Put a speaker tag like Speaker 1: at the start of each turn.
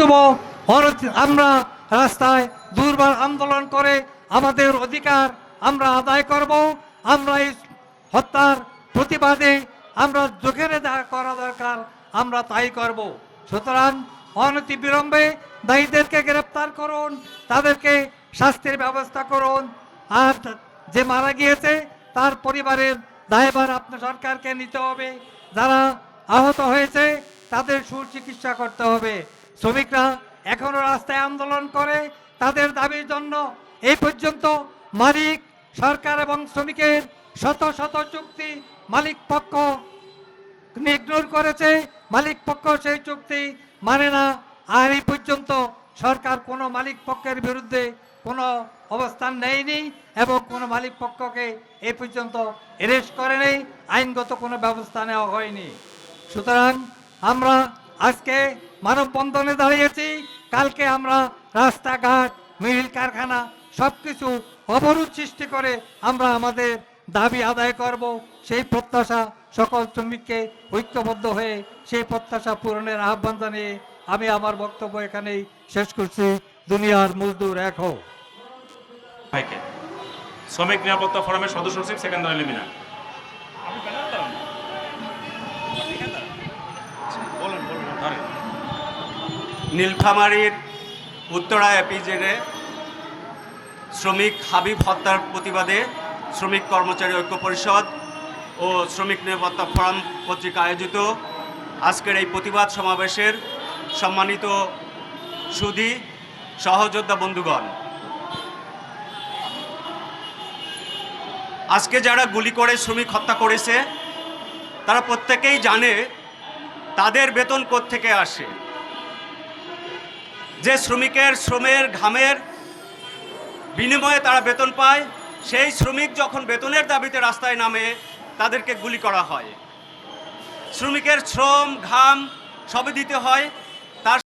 Speaker 1: নতুবা আমরা রাস্তায় দুর্বার আন্দোলন করে আমাদের অধিকার আমরা আদায় করব। আমরা এই হত্যার প্রতিবাদে আমরা যেখানে যা করা দরকার, আমরা তাই করব। সুতরাং অনতি বিলম্বে দায়ীদেরকে গ্রেপ্তার করুন, তাদেরকে শাস্তির ব্যবস্থা করুন। আর যে মারা গিয়েছে, তার পরিবারের দায়ভার আপনার সরকারকে নিতে হবে। যারা আহত হয়েছে তাদের সুচিকিৎসা করতে হবে। শ্রমিকরা এখনও রাস্তায় আন্দোলন করে, তাদের দাবির জন্য এই পর্যন্ত মালিক সরকার এবং শ্রমিকের শত শত চুক্তি মালিক পক্ষ ইগনোর করেছে। মালিক পক্ষ সেই চুক্তি মানে না। আর এই পর্যন্ত সরকার কোনো মালিক পক্ষের বিরুদ্ধে কোনো অবস্থান নেয়নি এবং কোনো মালিক পক্ষকে এই পর্যন্ত অ্যারেস্ট করেনি। আইনগত কোনো ব্যবস্থা নেওয়া হয়নি। সুতরাং আমরা আজকে মানববন্ধনে দাঁড়িয়েছি। কালকে আমরা রাস্তাঘাট মিল কারখানা সব কিছু অবরোধ সৃষ্টি করে আমরা আমাদের দাবি আদায় করব। সেই প্রত্যাশা সকল শ্রমিককে ঐক্যবদ্ধ হয়ে সেই প্রত্যাশা পূরণের আহ্বান জানিয়ে আমি আমার বক্তব্য এখানেই শেষ করছি। দুনিয়ার মজদুর এক হোক।
Speaker 2: শ্রমিক নিরাপত্তা ফোরামের সদস্য সচিব সেকেন্দার আলী মিনা।
Speaker 3: নীলফামারীর উত্তরা এপিজেডে শ্রমিক হাবিব হত্যার প্রতিবাদে শ্রমিক কর্মচারী ঐক্য পরিষদ ও শ্রমিক নিরাপত্তা ফোরাম কর্তৃক আয়োজিত আজকের এই প্রতিবাদ সমাবেশের সম্মানিত সুধি সহযোদ্ধা বন্ধুগণ। আজকে যারা গুলি করে শ্রমিক হত্যা করেছে, তারা প্রত্যেকেই জানে তাদের বেতন থেকে আসে। যে শ্রমিকের শ্রমের ঘামের বিনিময়ে তারা বেতন পায়, সেই শ্রমিক যখন বেতনের দাবিতে রাস্তায় নামে, তাদেরকে গুলি করা হয়। শ্রমিকের শ্রম, ঘাম সবই দিতে হয়।